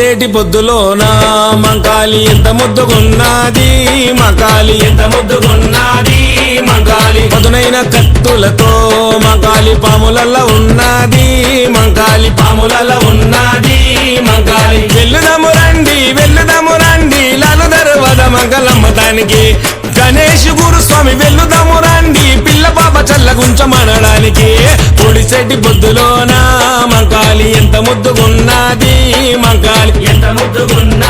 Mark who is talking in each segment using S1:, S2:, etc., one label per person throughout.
S1: సేటి పొద్దులోన? మంకాలి ఎంత ముద్దుగున్నది? మకాలి ఎంత ముద్దుగున్నది? మంకాలి పదునైన కత్తులతో మంకాలి పాములల్ల ఉన్నది. మంకాలి పాములల్ల ఉన్నది. మంకాలి వెళ్ళుదము రండి వెళ్ళుదము రండి. లాలు దర్వాద మంగళమ్మ దానికి. గణేష్ గురుస్వామి వెళ్ళుదాము రండి. పిల్ల పాప చల్లగుంచమనడానికి పొడిసెట్టి బొద్దులోన మంకాలి ఎంత ఉన్నది మంకాలి ఎంత ముద్దుగున్నది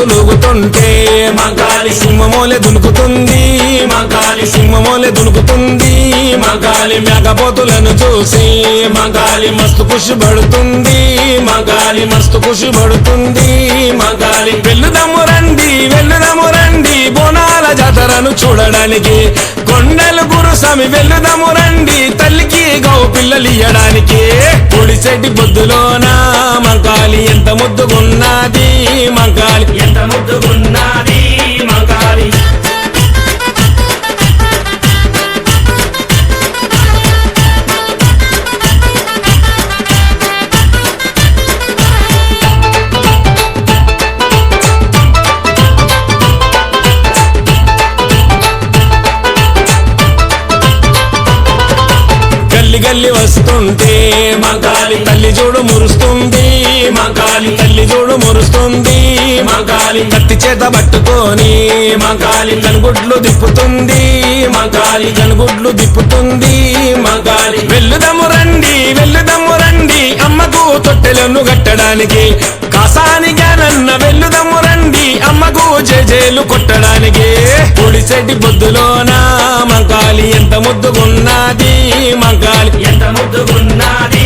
S1: శివసత్తులుగుతుంటే మగాలి సింహమోలే దునుకుతుంది మగాలి సింహమోలే దునుకుతుంది మగాలి మేకపోతులను చూసి మగాలి మస్తు ఖుషి పడుతుంది మగాలి మస్తు ఖుషి పడుతుంది మగాలి వెళ్ళుదము రండి వెళ్ళుదము రండి బోనాల జాతరను చూడడానికి కొండలు గురుస్వామి వెళ్ళుదము రండి తల్లికి గౌ పిల్లలు ఇయ్యడానికి పొడిసెట్టి బొద్దులోన? మంకాలి ఎంత ముద్దుగున్నది? మంకాలి ఎంత తల్లి గల్లి వస్తుంటే మగాలి తల్లి చూడు మురుస్తుంది. మగాలి తల్లి చూడు మురుస్తుంది. మగాలి కత్తి చేత పట్టుకొని మగాలి కనుగుడ్లు దిప్పుతుంది మగాలి కనుగుడ్లు దిప్పుతుంది మగాలి వెళ్ళుదము రండి వెళ్ళుదము రండి. అమ్మకు తొట్టెలను కట్టడానికి కాసానిగా నన్న వెళ్ళుదము రండి. అమ్మకు జేజేలు కొట్టడానికి పొడిసెడ్డి బొద్దులోన? ముద్దుగున్నది మంకాలి ఎంత ముద్దుగున్నది